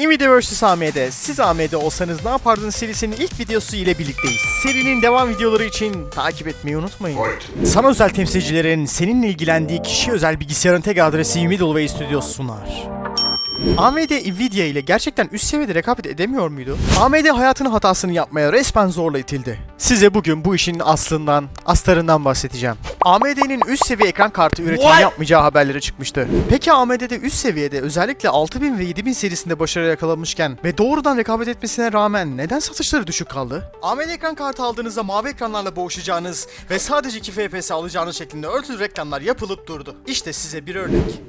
Nvidia vs AMD. Siz AMD olsanız ne yapardınız serisinin ilk videosu ile birlikteyiz. Serinin devam videoları için takip etmeyi unutmayın. Sana özel temsilcilerin seninle ilgilendiği kişi özel bilgisayarın tek adresi Middleway Studios sunar. AMD Nvidia ile gerçekten üst seviyede rekabet edemiyor muydu? AMD hayatının hatasını yapmaya resmen zorla itildi. Size bugün bu işin aslından, astarından bahsedeceğim. AMD'nin üst seviye ekran kartı üretimi What? yapmayacağı haberleri çıkmıştı. Peki AMD'de üst seviyede özellikle 6000 ve 7000 serisinde başarı yakalamışken ve doğrudan rekabet etmesine rağmen neden satışları düşük kaldı? AMD ekran kartı aldığınızda mavi ekranlarla boğuşacağınız ve sadece 2 FPS alacağınız şeklinde örtülü reklamlar yapılıp durdu. İşte size bir örnek.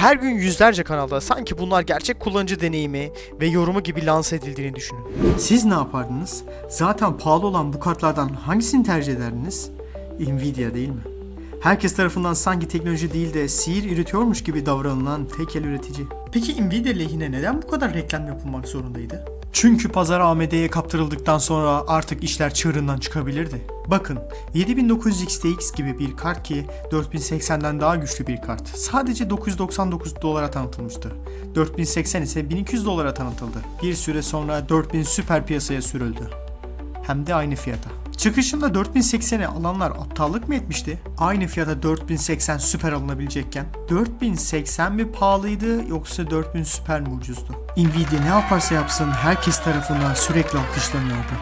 Her gün yüzlerce kanalda sanki bunlar gerçek kullanıcı deneyimi ve yorumu gibi lanse edildiğini düşünün. Siz ne yapardınız? Zaten pahalı olan bu kartlardan hangisini tercih ederdiniz? Nvidia değil mi? Herkes tarafından sanki teknoloji değil de sihir üretiyormuş gibi davranılan tek el üretici. Peki Nvidia lehine neden bu kadar reklam yapılmak zorundaydı? Çünkü pazar AMD'ye kaptırıldıktan sonra artık işler çığırından çıkabilirdi. Bakın 7900 XTX gibi bir kart ki 4080'den daha güçlü bir kart. Sadece 999 dolara tanıtılmıştı. 4080 ise 1200 dolara tanıtıldı. Bir süre sonra 4000 süper piyasaya sürüldü. Hem de aynı fiyata. Çıkışında 4080'e alanlar aptallık mı etmişti? Aynı fiyata 4080 süper alınabilecekken 4080 mi pahalıydı yoksa 4000 süper mi ucuzdu? Nvidia ne yaparsa yapsın herkes tarafından sürekli alkışlanıyordu.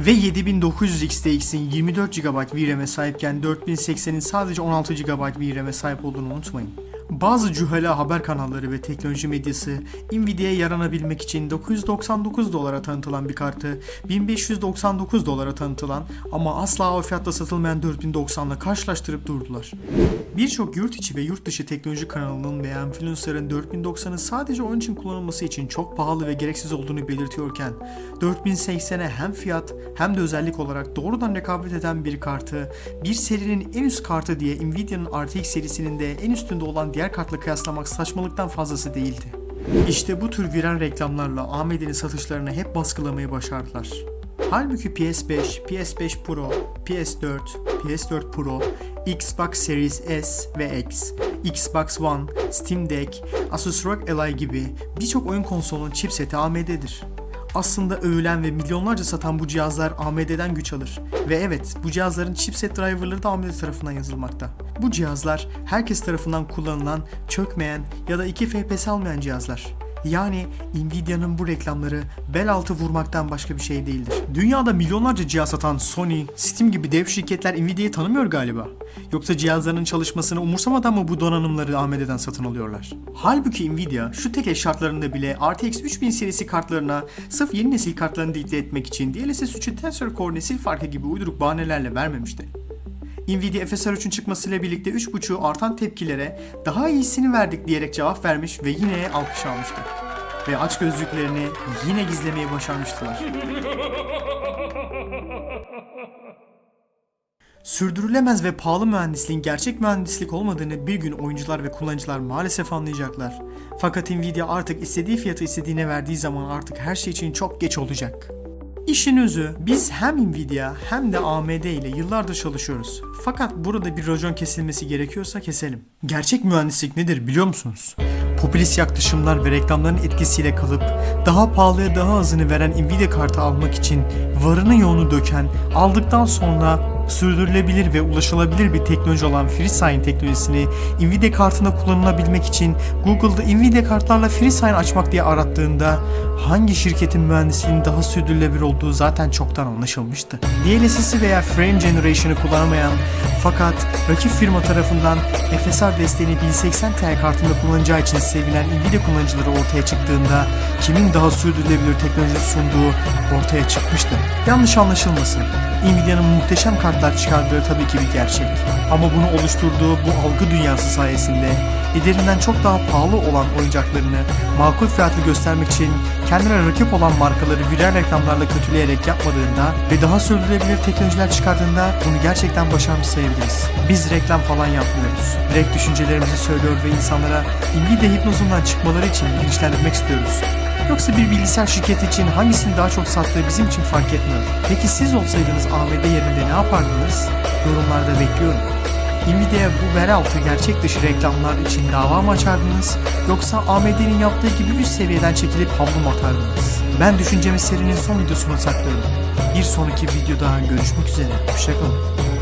Ve 7900 XTX'in 24 GB VRAM'e sahipken 4080'in sadece 16 GB VRAM'e sahip olduğunu unutmayın. Bazı cühala haber kanalları ve teknoloji medyası Nvidia'ya yaranabilmek için 999 dolara tanıtılan bir kartı 1599 dolara tanıtılan ama asla o fiyatta satılmayan 4090 ile karşılaştırıp durdular. Birçok yurt içi ve yurt dışı teknoloji kanalının veya influencer'ın 4090'ı sadece onun için kullanılması için çok pahalı ve gereksiz olduğunu belirtiyorken 4080'e hem fiyat hem de özellik olarak doğrudan rekabet eden bir kartı bir serinin en üst kartı diye Nvidia'nın RTX serisinin de en üstünde olan diğer kartla kıyaslamak saçmalıktan fazlası değildi. İşte bu tür viral reklamlarla AMD'nin satışlarını hep baskılamayı başardılar. Halbuki PS5, PS5 Pro, PS4, PS4 Pro, Xbox Series S ve X, Xbox One, Steam Deck, Asus ROG Ally gibi birçok oyun konsolunun chipseti AMD'dir. Aslında övülen ve milyonlarca satan bu cihazlar AMD'den güç alır. Ve evet bu cihazların chipset driverları da AMD tarafından yazılmakta. Bu cihazlar herkes tarafından kullanılan, çökmeyen ya da 2 FPS almayan cihazlar. Yani Nvidia'nın bu reklamları bel altı vurmaktan başka bir şey değildir. Dünyada milyonlarca cihaz satan Sony, Steam gibi dev şirketler Nvidia'yı tanımıyor galiba. Yoksa cihazlarının çalışmasını umursamadan mı bu donanımları AMD'den satın alıyorlar? Halbuki Nvidia şu tek eş şartlarında bile RTX 3000 serisi kartlarına sırf yeni nesil kartlarını dikte etmek için DLSS 3'ü Tensor Core nesil farkı gibi uyduruk bahanelerle vermemişti. Nvidia FSR 3'ün çıkmasıyla birlikte 3.5'u artan tepkilere daha iyisini verdik diyerek cevap vermiş ve yine alkış almıştı. Ve aç gözlüklerini yine gizlemeyi başarmıştılar. Sürdürülemez ve pahalı mühendisliğin gerçek mühendislik olmadığını bir gün oyuncular ve kullanıcılar maalesef anlayacaklar. Fakat Nvidia artık istediği fiyatı istediğine verdiği zaman artık her şey için çok geç olacak. İşin özü biz hem Nvidia hem de AMD ile yıllardır çalışıyoruz. Fakat burada bir racon kesilmesi gerekiyorsa keselim. Gerçek mühendislik nedir biliyor musunuz? Popülist yaklaşımlar ve reklamların etkisiyle kalıp daha pahalıya daha azını veren Nvidia kartı almak için varını yoğunu döken, aldıktan sonra sürdürülebilir ve ulaşılabilir bir teknoloji olan FreeSign teknolojisini Nvidia kartında kullanılabilmek için Google'da Nvidia kartlarla FreeSign açmak diye arattığında hangi şirketin mühendisliğinin daha sürdürülebilir olduğu zaten çoktan anlaşılmıştı. DLSS'i veya Frame Generation'ı kullanamayan fakat rakip firma tarafından FSR desteğini 1080 Ti kartında kullanacağı için sevilen Nvidia kullanıcıları ortaya çıktığında kimin daha sürdürülebilir teknoloji sunduğu ortaya çıkmıştı. Yanlış anlaşılmasın. Nvidia'nın muhteşem kartlar çıkardığı tabii ki bir gerçek. Ama bunu oluşturduğu bu algı dünyası sayesinde ederinden çok daha pahalı olan oyuncaklarını makul fiyatlı göstermek için kendine rakip olan markaları viral reklamlarla kötüleyerek yapmadığında ve daha sürdürülebilir teknolojiler çıkardığında bunu gerçekten başarmış sayabiliriz. Biz reklam falan yapmıyoruz. Direkt düşüncelerimizi söylüyor ve insanlara Nvidia hipnozundan çıkmaları için bilinçlendirmek istiyoruz. Yoksa bir bilgisayar şirketi için hangisini daha çok sattığı bizim için fark etmiyor. Peki siz olsaydınız AMD yerinde ne yapardınız? Yorumlarda bekliyorum. Nvidia'ya bu bel gerçek dışı reklamlar için dava mı açardınız? Yoksa AMD'nin yaptığı gibi üst seviyeden çekilip havlu mu atardınız? Ben düşüncemi serinin son videosuna saklıyorum. Bir sonraki videoda görüşmek üzere. Hoşçakalın.